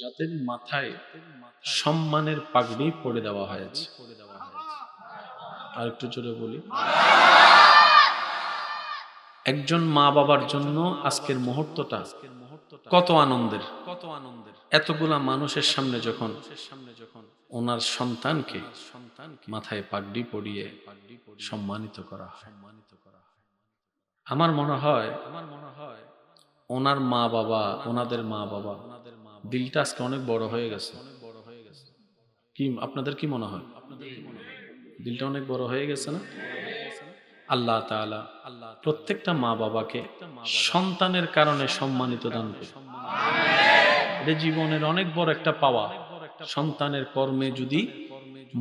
যাদের মাথায় সম্মানের পাগড়ি পড়ে দেওয়া হয়েছে। আর একটু জোরে বলি। একজন মা বাবার জন্য আজকের মুহূর্তটা কত আনন্দের। কত আনন্দের। এতগুলা মানুষের সামনে যখন সামনে যখন ওনার সন্তানকে সন্তানকে মাথায় পাগড়ি পরিয়ে পাগড়ি সম্মানিত করা সম্মানিত করা হয়। আমার মনে হয় আমার মনে হয় ওনার মা বাবা ওনাদের মা বাবা ওনাদের দিলটা আজকে অনেক বড় হয়ে গেছে। কি, আপনাদের কি মনে হয়? দিলটা অনেক বড় হয়ে গেছে না? আল্লাহ আল্লাহ প্রত্যেকটা মা বাবাকে সন্তানের কারণে সম্মানিত দান করে এটা জীবনের অনেক বড় একটা পাওয়া। সন্তানের কর্মে যদি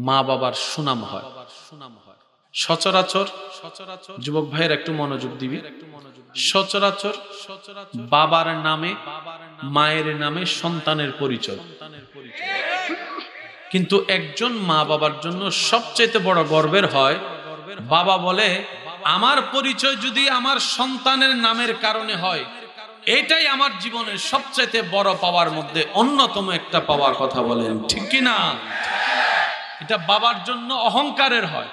মা বাবার সুনাম হয়। সুনাম হয় সচরাচর সচরাচর যুবক ভাইয়ের একটু মনোযোগ দিবি। একটু মনোযোগ সচরাচর সচরাচর বাবার নামে মায়ের নামে সন্তানের পরিচয়। কিন্তু একজন মা বাবার জন্য সবচেয়ে বড় গর্বের হয় বাবা বলে আমার পরিচয় যদি আমার সন্তানের নামের কারণে হয় এটাই আমার জীবনের সবচেয়ে বড় পাওয়ার মধ্যে অন্যতম একটা পাওয়ার কথা বলেন। ঠিক কি না? এটা বাবার জন্য অহংকারের হয়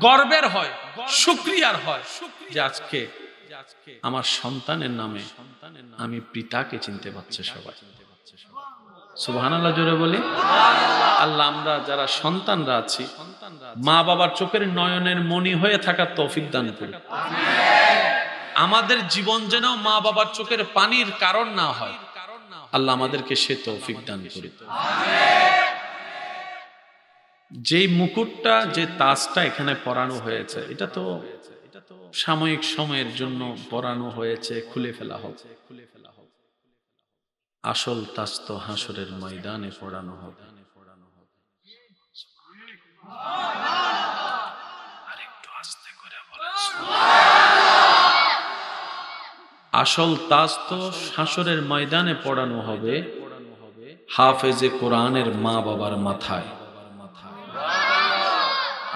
গর্বের হয় শুক্রিয়ার হয় যে আজকে আমার সন্তানের নামে আমি পিতাকে চিনতে পারছে সবাই। জোরে বলি। আল্লাহ, আমরা যারা সন্তানরা আছি, মা বাবার চোখের নয়নের মনি হয়ে থাকার তৌফিক দান করি। আমাদের জীবন যেন মা বাবার চোখের পানির কারণ না হয়। আল্লাহ আমাদেরকে সে তৌফিক দান করি। যেই মুকুটটা, যে তাজটা এখানে পরানো হয়েছে, এটা তো সাময়িক সময়ের জন্য পরানো হয়েছে, খুলে ফেলা হবে খুলে ফেলা হবে আসল তাজ তো হাসরের ময়দানে পড়ানো হবে আসল তাজ তো হাসরের ময়দানে পড়ানো হবে হাফেজে কোরআনের মা বাবার মাথায়।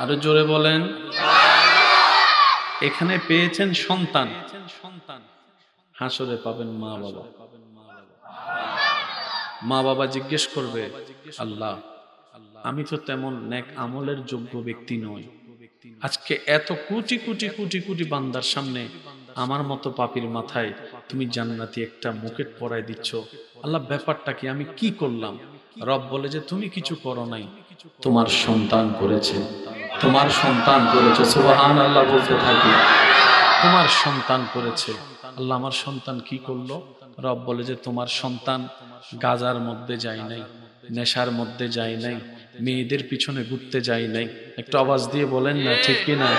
আরও জোরে বলেন। এখানে পেয়েছেন সন্তান। হাসরে পাবেন মা বাবা। মা বাবা জিজ্ঞেস করবে, আল্লাহ, আমি তো তেমন নেক আমলের যোগ্য ব্যক্তি নই। আজকে এত কোটি কোটি কোটি কোটি বান্দার সামনে আমার মতো পাপির মাথায় তুমি জান্নাতি একটা মুকেট পরাই দিচ্ছ। আল্লাহ, ব্যাপারটা কি? আমি কি করলাম? রব বলে যে, তুমি কিছু করো নাই। তোমার সন্তান করেছে। তোমার সন্তান করেছে। সুবাহান আল্লাহ বলতে থাকি। তোমার সন্তান করেছে। আল্লাহ আমার সন্তান কি করল? রব বলে যে, তোমার সন্তান গাজার মধ্যে যায় নাই, নেশার মধ্যে যায় নাই, মেয়েদের পিছনে ঘুরতে যায় নাই একটু আওয়াজ দিয়ে বলেন না, ঠিক কিনা?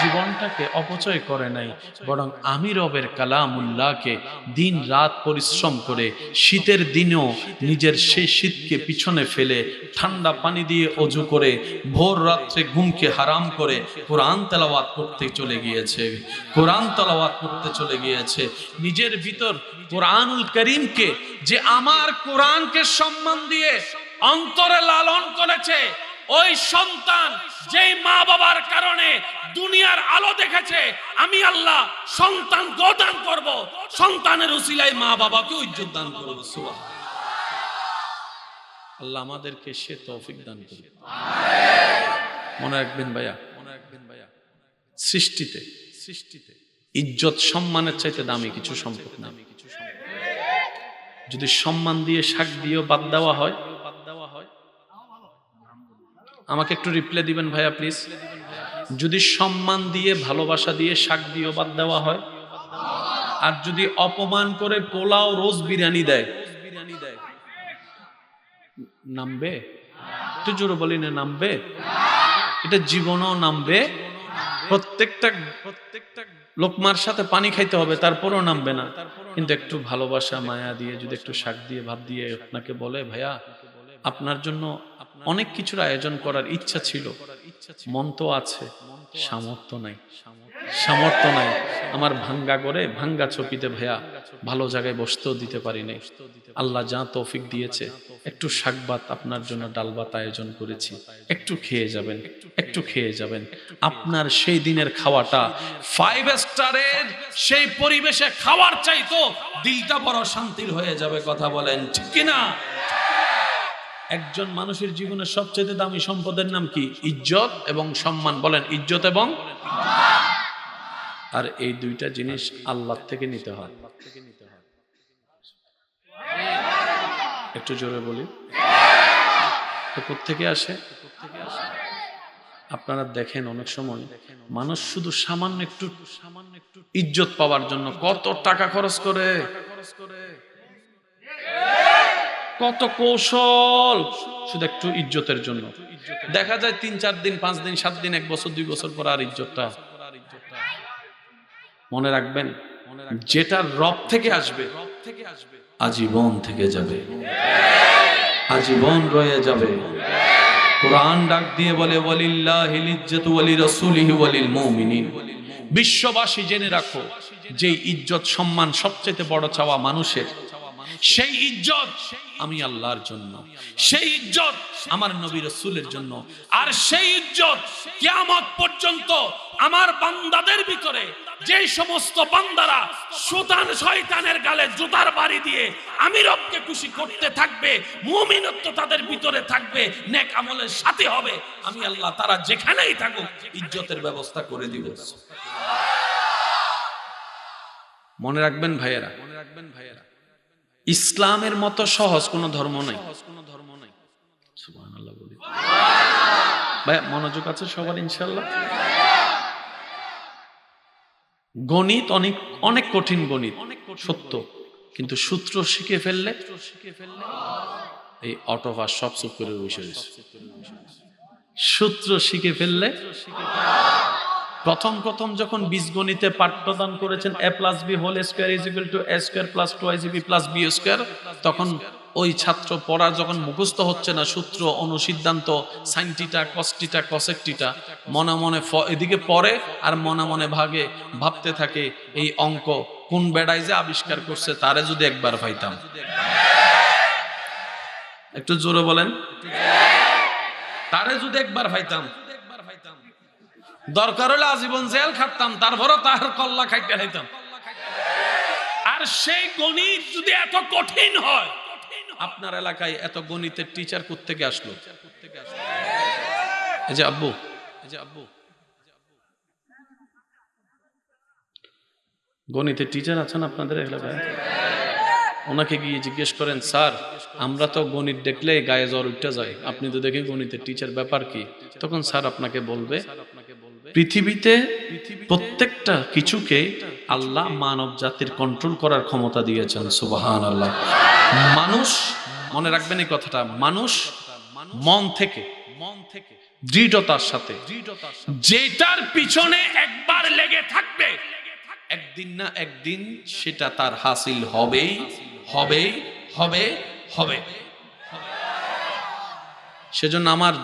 জীবনটাকে অপচয় করে নাই, বরং আমি রবের কালামুল্লাহকে দিন রাত পরিশ্রম করে, শীতের দিনেও নিজের সেই শীতকে পিছনে ফেলে, ঠান্ডা পানি দিয়ে অজু করে, ভোর রাত্রে ঘুমকে হারাম করে কোরআন তেলাওয়াত করতে চলে গিয়েছে, কোরআন তেলাওয়াত করতে চলে গিয়েছে। নিজের ভিতর কোরআনুল করিমকে যে আমার কোরআনকে সম্মান দিয়ে অন্তরে লালন করেছে ওই সন্তান যেই মা বাবার কারণে দুনিয়ার আলো দেখেছে, আমি আল্লাহ সন্তান দান করব। সন্তানের উসিলায় মা বাবাকে ইজ্জত দান করব, সুবহানাল্লাহ। আল্লাহ আমাদেরকে সে তৌফিক দান করবে মনে রাখবেন ভাইয়া, মনে রাখবেন ভাইয়া, সৃষ্টিতে সৃষ্টিতে ইজ্জত সম্মানের চাইতে দামি কিছু সম্পদ নামি কিছু যদি সম্মান দিয়ে শাক দিয়েও বাদ দেওয়া হয় আমাকে একটু রিপ্লাই দিবেন ভাইয়া প্লিজ যদি সম্মান দিয়ে, ভালোবাসা দিয়ে শাক দিয়ে বাদ দেওয়া হয়, আর যদি অপমান করে পোলাও রোজ বিরিয়ানি দেয়, নামবে? একটু জোরে বলি না নামবে? এটা জীবনও নামবে। প্রত্যেকটা প্রত্যেকটা লোকমার সাথে পানি খাইতে হবে, তারপরও নামবে না। কিন্তু একটু ভালোবাসা, মায়া দিয়ে, যদি একটু শাক দিয়ে, ভাত দিয়ে আপনাকে বলে, ভাইয়া, আপনার জন্য অনেক কিছুর আয়োজন করার ইচ্ছা ছিল। মন তো আছে, সামর্থ্য নাই। সামর্থ্য নাই। আমার ভাঙ্গা করে ভাঙ্গা ছপিতে ভাইয়া ভালো জায়গায় বসতেও দিতে পারি নাই। আল্লাহ যা তৌফিক দিয়েছে, একটু শাকবাত আপনার জন্য ডালবাত আয়োজন করেছি। একটু খেয়ে যাবেন, একটু খেয়ে যাবেন। আপনার সেই দিনের খাওয়াটা ফাইভ স্টারের সেই পরিবেশে খাওয়ার চাইতো দিলটা বড় শান্তির হয়ে যাবে কথা বলেন, ঠিক কিনা? একজন মানুষের জীবনের সবচেয়ে দামি সম্পদের নাম কি? ইজ্জত এবং সম্মান। বলেন, ইজ্জত এবং আর এই দুইটা জিনিস আল্লাহ থেকে নিতে হয়। একটু জোরে বলি। থেকে আসে? আপনারা দেখেন অনেক সময় মানুষ শুধু সামান্য একটু সামান্য একটু ইজ্জত পাওয়ার জন্য কত টাকা খরচ করে। কত কৌশল? শুধু একটু ইজ্জতের জন্য। দেখা যায় তিন, চার দিন, পাঁচ দিন, সাত দিন, এক বছর, দুই বছর পর আর ইজ্জতটা। মনে রাখবেন, যেটা রব থেকে আসবে, আজীবন থেকে যাবে। আজীবন রয়ে যাবে। কোরআন ডাক দিয়ে বলে ওয়ালিল্লাহিল ইজ্জাতু ওয়ালি রাসূলিহি ওয়ালিল মুমিনিন। বিশ্ববাসী জেনে রাখো যে ইজ্জত, সম্মান সবচেয়ে বড় চাওয়া মানুষের সেই ইজ্জত আমি আল্লাহর জন্য সেই ইজ্জত আমার নবী রসুলের জন্য। আর সেই ইজ্জত কিয়ামত পর্যন্ত আমার বান্দাদের ভিতরে যে সমস্ত বান্দারা সুতান শয়তানের গালে জুতার বাড়ি দিয়ে আমি রবকে খুশি করতে থাকবে মুমিনত্ব তাদের ভিতরে থাকবে নেক আমলের সাথে হবে আমি আল্লাহ তারা যেখানেই থাকুক ইজ্জতের ব্যবস্থা করে দিব। মনে রাখবেন ভাইয়েরা মনে রাখবেন ভাইয়েরা ইসলামের মতো সহজ কোনো ধর্ম নাই। ভাই মনোযোগ আছে সবার ইনশাল্লাহ গণিত অনেক অনেক কঠিন গণিত সত্য। কিন্তু সূত্র শিখে ফেললে শিখে ফেললে এই অটোভাস সব চুপ করে বসে। সূত্র শিখে ফেললে প্রথম প্রথম যখন বীজগণিতে পাঠ প্রদান করেছেন a plus b whole square is equal to a square plus two IG b plus b square তখন ওই ছাত্র পড়া যখন মুখস্থ হচ্ছে না, সূত্র অনুসিদ্ধান্ত সাইনটিটা কস্টিটা কসেকটিটা মনে মনে এদিকে পড়ে আর মনে মনে ভাগে, ভাবতে থাকে এই অঙ্ক কোন বেড়াই যে আবিষ্কার করছে, তারে যদি একবার পাইতাম একটু জোরে বলেন। তারে যদি একবার পাইতাম দরকার হলে আজীবন জেল খাটতাম, তারপরও তার কল্লা খাইতে খাইতাম আর সেই গণিত যদি এত কঠিন হয়, আপনার এলাকায় এত গণিতের টিচার থেকে আসলো? এই যে আব্বু, এই যে আব্বু। গণিতের টিচার আছেন আপনাদের এলাকায়? ওনাকে গিয়ে জিজ্ঞেস করেন, স্যার, আমরা তো গণিত দেখলে গায়ে জ্বর উঠতে যায়। আপনি তো দেখেন গণিতের টিচার ব্যাপার কি? তখন স্যার আপনাকে বলবে পৃথিবীতে প্রত্যেকটা কিছুকে আল্লাহ মানব জাতির কন্ট্রোল করার ক্ষমতা দিয়েছেন সুবাহান আল্লাহ মানুষ, মনে রাখবেন এই কথাটা, মানুষ মন থেকে মন থেকে দৃঢ়তার সাথে, যেটার পিছনে একবার লেগে থাকবে, একদিন না একদিন সেটা তার হাসিল হবেই হবে হবে হবে। সেজন্য আমার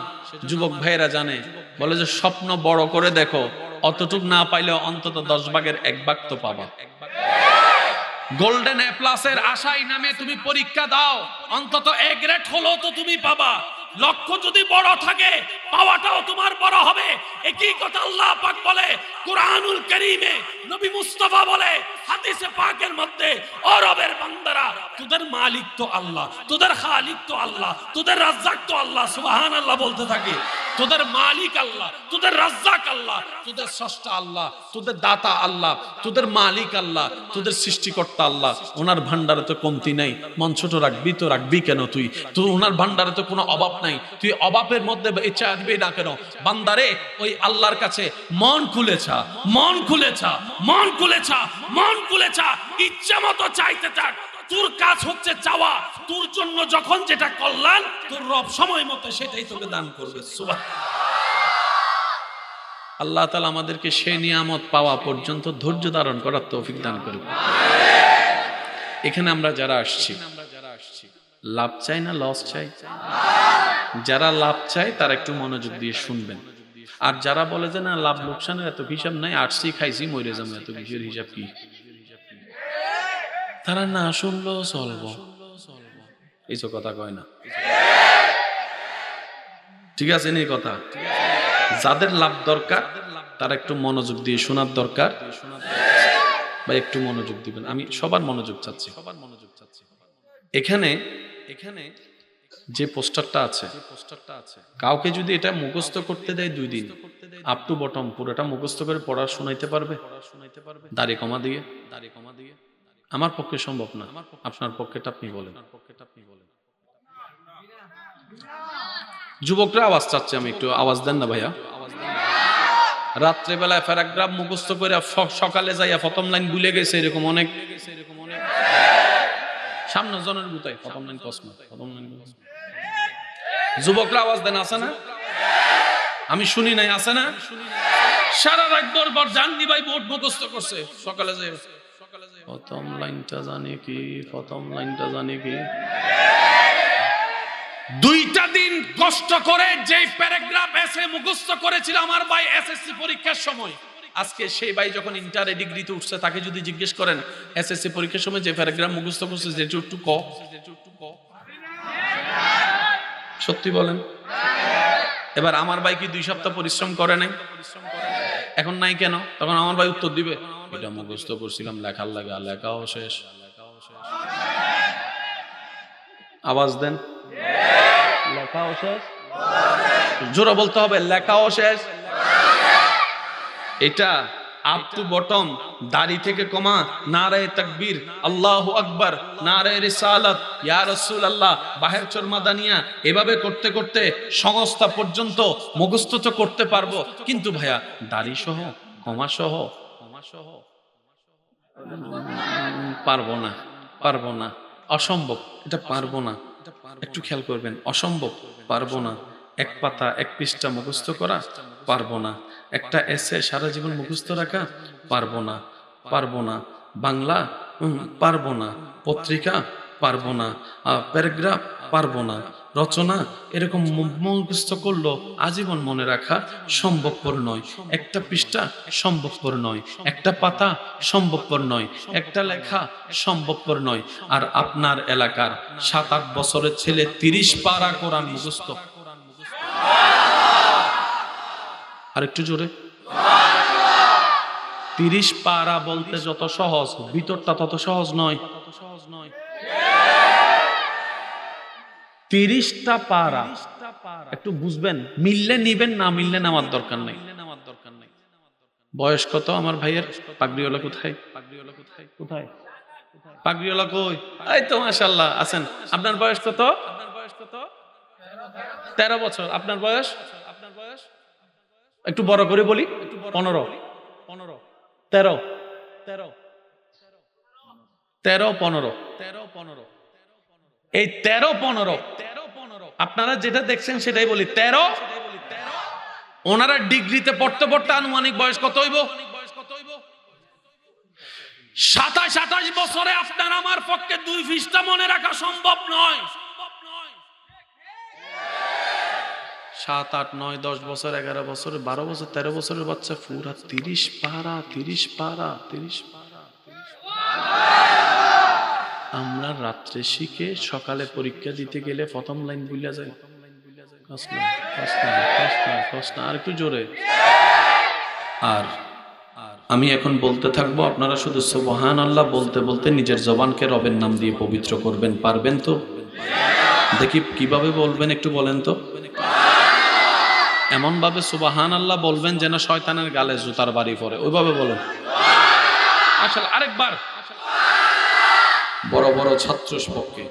যুবক ভাইয়েরা জানে বলে যে স্বপ্ন বড় করে দেখো অতটুক না পাইলে অন্তত দশ ভাগের এক ভাগ তো পাবা। গোল্ডেন এ প্লাসের আশাই নামে তুমি পরীক্ষা দাও অন্তত এক গ্রেড হলো তো তুমি পাবা। লক্ষ্য যদি বড় থাকে, পাওয়াটাও তোমার বড় হবে। একই কথা আল্লাহ পাক বলে, কুরআনুল কারীমে নবী মুস্তাফা বলে, হাদিসে পাকের মধ্যে, ও রবের বান্দারা, তোদের মালিক তো আল্লাহ, তোদের খালিক তো আল্লাহ, তোদের রাজ্জাক তো আল্লাহ, সুবহানাল্লাহ বলতে থাকে। তোদের মালিক আল্লাহ, তোদের রাজ্জাক আল্লাহ, তোদের স্রষ্টা আল্লাহ, তোদের দাতা আল্লাহ, তোদের মালিক আল্লাহ, তোদের সৃষ্টিকর্তা আল্লাহ। ওনার ভান্ডারে তো কমতি নাই। মন ছোট রাখবি তো রাখবি কেন তুই? তো ওনার ভান্ডারে তো কোনো অভাব নাই। তুই অভাবের মধ্যে ইচ্ছা আসবি না কেন? বান্দারে, ওই আল্লাহর কাছে মন খুলেছা মন খুলেছা মন খুলেছা মন খুলেছা ইচ্ছা মতো চাইতে থাক। তোর কাজ হচ্ছে চাওয়া। তোর জন্য যখন যেটা কল্যাণ, তোর রব সময় মতো সেটাই তোকে দান করবে। সুবাহ আল্লাহ তালা আমাদেরকে সেই নিয়ামত পাওয়া পর্যন্ত ধৈর্য ধারণ করার তৌফিক দান করবে এখানে আমরা যারা আসছি, লাভ চাই না লস চাই? যারা লাভ চায়, তারা একটু মনোযোগ দিয়ে শুনবেন। আর যারা বলে যে, না, লাভ লোকসানের এত হিসাব নাই আটসি খাইছি, মরে যাব, এত কিসের হিসাব কি? তারা না শুনলেও চলবো। এইসব কথা কয় না। ঠিক আছে নি কথা। যাদের লাভ দরকার, তারা একটু মনোযোগ দিয়ে শোনার দরকার। বা একটু মনোযোগ দিবেন। আমি সবার মনোযোগ চাচ্ছি। সবার মনোযোগ চাচ্ছি এখানে এখানে যে পোস্টারটা আছে, কাউকে যদি এটা মুখস্থ করতে দেয় দুই দিন আপ টু বটম পুরোটা মুখস্থ করে পড়া শোনাইতে পারবে? দাড়ি কমা দিয়ে। কমা দিয়ে আমার পক্ষে সম্ভব না। আপনার পক্ষেটা আপনি বলেন। যুবকরা আওয়াজ চাচ্ছে, আমি একটু আওয়াজ দেন না ভাইয়া। রাত্রেবেলায় প্যারাগ্রাফ মুখস্থ করে সকালে যাইয়া প্রথম লাইন ভুলে গেছে, এরকম অনেক। সামনে জনের গুতাই প্রথম লাইন কসমা লাইন কসমা। যুবকরা আওয়াজ দেন, আছে না? আমি শুনি নাই, আছে না? সারা রাত দরবার জাননি ভাই বোর্ড মুখস্থ করছে। সকালে যাই প্রথম লাইনটা জানি কি, প্রথম লাইনটা জানি কি। দুইটা দিন কষ্ট করে যে প্যারাগ্রাফ এসে মুখস্থ করেছিল আমার ভাই এসএসসি পরীক্ষার সময়। আজকে সেই ভাই যখন ইন্টারে ডিগ্রিতে উঠছে, তাকে যদি জিজ্ঞেস করেন এসএসসি পরীক্ষার সময় যে প্যারাগ্রাফ মুখস্থ করছে, যে একটু ক। সত্যি বলেন? এবার আমার ভাই কি দুই সপ্তাহ পরিশ্রম করে নাই? এখন নাই কেন? তখন আমার ভাই উত্তর দিবে। এটা মুখস্থ করছিলাম, লেখার লাগা, লেখাও শেষ। আওয়াজ দেন। লেখাও শেষ? জোরে বলতে হবে, লেখাও শেষ। এটা আপ টু বটম, দাড়ি থেকে কমা, নারায় তাকবীর, আল্লাহ আকবার, নারায় রিসালাত, ইয়া রাসূল আল্লাহ বাহের চরমাদানিয়া, এভাবে করতে করতে সংস্থা পর্যন্ত মুখস্থ তো করতে পারব। কিন্তু ভাইয়া, দাড়ি সহ, কমা সহ কমা সহ, পারব না পারব না। অসম্ভব, এটা পারব না। একটু খেয়াল করবেন, অসম্ভব, পারব না। এক পাতা, এক পৃষ্ঠা মুখস্থ করা, পারব না। একটা এসে সারা জীবন মুখস্থ রাখা? পারব না পারব না। বাংলা? পারব না। পত্রিকা? পারব না। প্যারাগ্রাফ পারব না। রচনা? এরকম মুখস্থ করল আজীবন মনে রাখা সম্ভবপর নয়। একটা পৃষ্ঠা সম্ভবপর নয়। একটা পাতা সম্ভবপর নয়। একটা লেখা সম্ভবপর নয়। আর আপনার এলাকার সাত আট বছরের ছেলে তিরিশ পারা কোরআন মুখস্থ। আর একটু জোরে। তিরিশ পারা বলতে যত সহজ, ভিতরটা তত সহজ নয়। তত সহজ নয় তিরিশটা পারা, একটু বুঝবেন, মিললে নিবেন, না মিললে নামার দরকার নেই। বয়স কত আমার ভাইয়ের? পাগড়িওয়ালা কোথায়? পাগড়িওয়ালা কোথায়? কোথায় পাগড়িওয়ালা কই? এই তো মাশাল্লাহ আছেন। আপনার বয়স কত আপনার বয়স কত? তেরো বছর। আপনার বয়স? একটু বড় করে বলি? পনেরো। পনেরো তেরো। তেরো তেরো পনেরো। তেরো পনেরো এই তেরো পনেরো তেরো, পনেরো। আপনারা যেটা দেখছেন সেটাই বলি। তেরো। ওনারা ডিগ্রিতে পড়তে পড়তে আনুমানিক বয়স কত হইব? সাতাশ, আঠাশ বছরে আপনার আমার পক্ষে দুই ফিসটা মনে রাখা সম্ভব নয়। সাত, আট, নয়, দশ বছর, এগারো বছর, বারো বছর, তেরো বছরের বাচ্চা পুরা তিরিশ পারা তিরিশ পারা তিরিশ আমরা রাত্রে শিখে সকালে পরীক্ষা দিতে গেলে প্রথম লাইন ভুলিয়া যায়। আর একটু জোরে। আর আমি এখন বলতে থাকব, আপনারা শুধু সুবহান আল্লাহ বলতে বলতে নিজের জবানকে রবের নাম দিয়ে পবিত্র করবেন, পারবেন তো? দেখি কীভাবে বলবেন একটু বলেন তো? এমন ভাবে সুবাহান আল্লাহ বলবেন যেন শয়তানের গালে জুতার বাড়ি পড়ে। ওইভাবে বলেন। আসলে আরেকবার। বড় বড় ছাত্র পক্ষে,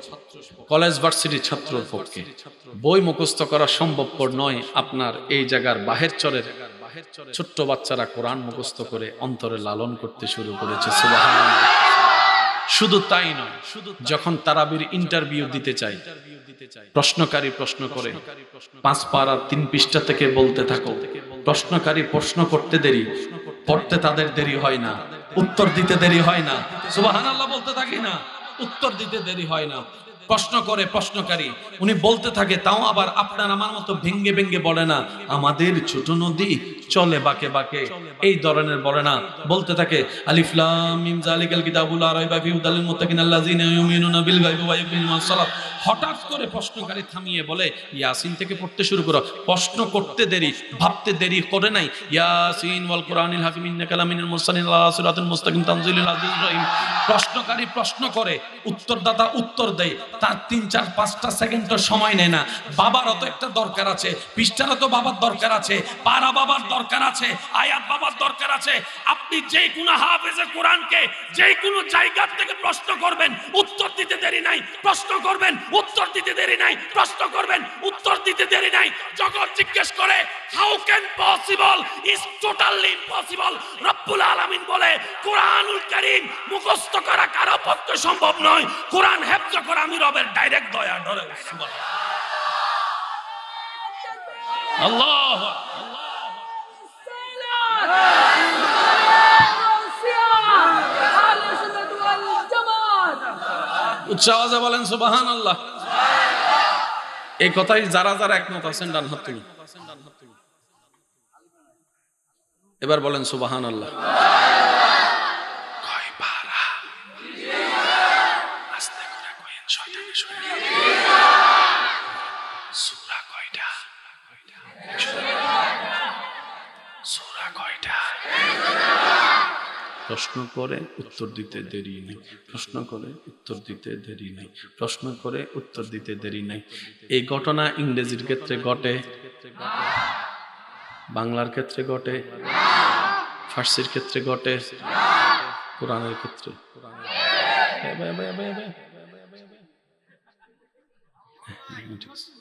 কলেজ ভার্সিটির ছাত্রর পক্ষে। বই মুখস্থ করা সম্ভবপর নয় আপনার এই জায়গার বাহের চরের। ছোট্ট বাচ্চারা কোরআন মুখস্থ করে অন্তরে লালন করতে শুরু করেছে। শুধু তাই নয় শুধু যখন তারাবির ইন্টারভিউ দিতে চাই প্রশ্নকারী প্রশ্ন করে, পাঁচ পাড়ার তিন পৃষ্ঠা থেকে বলতে থাকো। প্রশ্নকারী প্রশ্ন করতে দেরি, পড়তে তাদের দেরি হয় না, উত্তর দিতে দেরি হয় না। সুবহানাল্লাহ বলতে থাকি না, উত্তর দিতে দেরি হয় না। প্রশ্ন করে প্রশ্নকারী, উনি বলতে থাকে, তাও আবার আপনার আমার মতো ভেঙ্গে ভেঙ্গে বলে না, আমাদের ছোট নদী চলে বাকে বাকে। এই ধরনের বলে না। বলতে থাকে হঠাৎ করে প্রশ্নকারী থামিয়ে বলে, ইয়াসিন থেকে পড়তে শুরু করো। প্রশ্ন করতে দেরি, ভাবতে দেরি করে নাই। প্রশ্নকারী প্রশ্ন করে, উত্তরদাতা উত্তর দেয়। তার তিন, চার, পাঁচটা সেকেন্ডও সময় নেয় না। বাবারও তো একটা দরকার আছে পৃষ্ঠারও তো বাবার দরকার আছে পারা বাবার দরকার আছে, আয়াত বাবার দরকার আছে। আপনি যে কোনো হাফেজে কোরআনকে যে কোনো জায়গা থেকে প্রশ্ন করবেন, উত্তর দিতে দেরি নাই, প্রশ্ন করবেন, উত্তর দিতে দেরি নাই, প্রশ্ন করবেন, উত্তর দিতে দেরি নাই। যখন জিজ্ঞেস করে how can possible is totally impossible রব্বুল আলামিন বলে, কোরআনুল কারীম মুখস্থ করা কারও পক্ষে সম্ভব নয়। কোরআন হেফজ করা আমি রবের ডাইরেক্ট দয়া ডরে সুবহানাল্লাহ আল্লাহ উচ্চ আওয়াজে বলেন সুবাহান আল্লাহ এই কথাই যারা যারা একমত আছেন, ডান হাত তুলি এবার বলেন সুবাহান আল্লাহ কয় পারা? আস্তে করে কইেন, শয়তানে শুনে। সূরা কয়টা? সূরা কয়টা? প্রশ্ন করে উত্তর দিতে দেরি নেই। প্রশ্ন করে উত্তর দিতে দেরি নেই। প্রশ্ন করে উত্তর দিতে দেরি নেই। এই ঘটনা ইংরেজির ক্ষেত্রে ঘটে। বাংলার ক্ষেত্রে ঘটে। ফার্সির ক্ষেত্রে ঘটে। কোরআনের ক্ষেত্রে। এবার, এবার, এবার, এবার, এবার, এবার, এবার। হ্যাঁ, ঠিক আছে।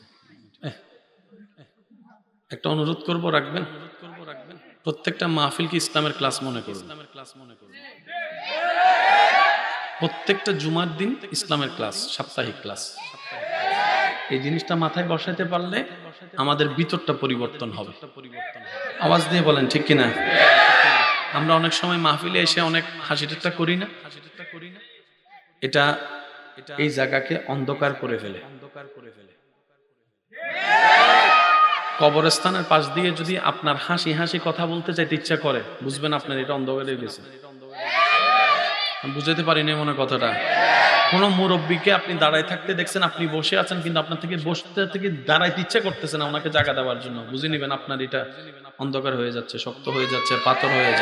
এহ, একটা অনুরোধ করব রাখবেন? প্রত্যেকটা মাহফিল কি ইসলামের ক্লাস মনে করুন। প্রত্যেকটা জুমার দিন ইসলামের ক্লাস, সাপ্তাহিক ক্লাস। এই জিনিসটা মাথায় বসাতে পারলে আমাদের ভিতরটা পরিবর্তন হবে। আওয়াজ দিয়ে বলেন, ঠিক কিনা? আমরা অনেক সময় মাহফিলে এসে অনেক হাসি ঠাট্টা করি না। এটা এই জায়গাকে অন্ধকার করে ফেলে অন্ধকার করে ফেলে কবরস্থানের পাশ দিয়ে যদি আপনার হাসি হাসি কথা বলতে চাইতে ইচ্ছা করে, বুঝবেন আপনার এটা অন্ধকারে গেছে। বুঝাতে পারিনি মনে কথাটা। কোনো মুরব্বীকে আপনি দাঁড়ায় থাকতে দেখছেন, আপনি বসে আছেন, কিন্তু আপনার থেকে বসতে থেকে দাঁড়াইতে ইচ্ছা করতেছে না ওনাকে জায়গা দেওয়ার জন্য। বুঝে নিবেন আপনার এটা অন্ধকার হয়ে যাচ্ছে, শক্ত হয়ে যাচ্ছে, পাথর হয়ে যাচ্ছে।